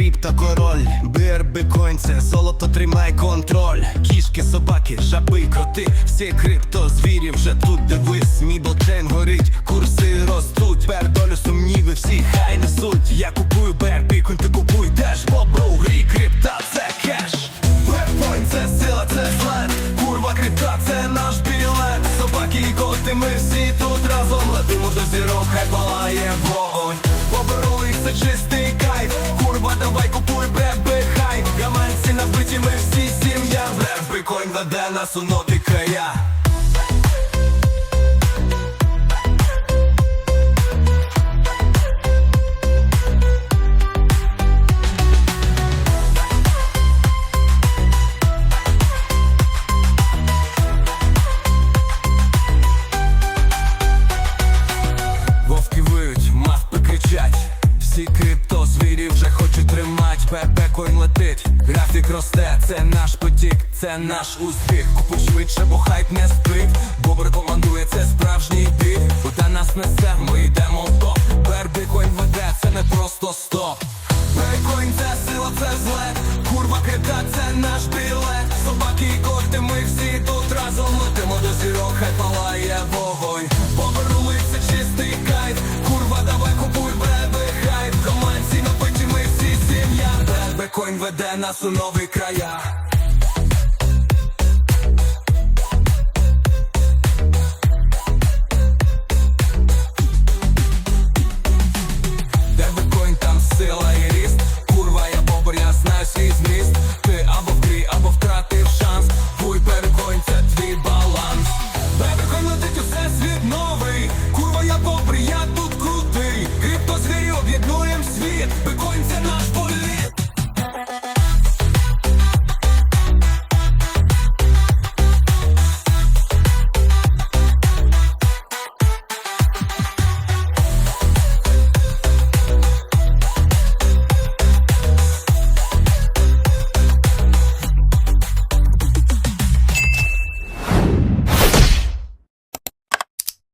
крипто король Бірбікоін це золото тримай контроль. Кішки, собаки, жаби, коти Всі крипто звірі вже тут дивись Мій блокчейн горить, курси ростуть Пердолю сумніви всі хай несуть. Я купую Бірбікоін, ти купуй теж Бобро у грі? Крипта це кеш. Бірбікоін це сила, це след Курва крипта це наш білет. Собаки і коти, ми всі тут разом Летимо до зірок, хай палає вогонь. Поберу це чистий кайф. Курва, давай купуй бебе хай. Гаманці набиті, ми всі сім'я. Бірбікоін веде нас у нові края тримать Бебекоін летить, графік росте, це наш потік, це наш успіх. Купуй швидше, бо хайп не спить Бобр командує, це справжній бій. Куди нас несе, ми йдемо в топ. Бербікоін веде, це не просто стоп. Бербікоін це сила, це зле. Курва крипта, це наш білет. Собаки і коти, ми всі тут разом сім'я Бебекоін веде нас у нові края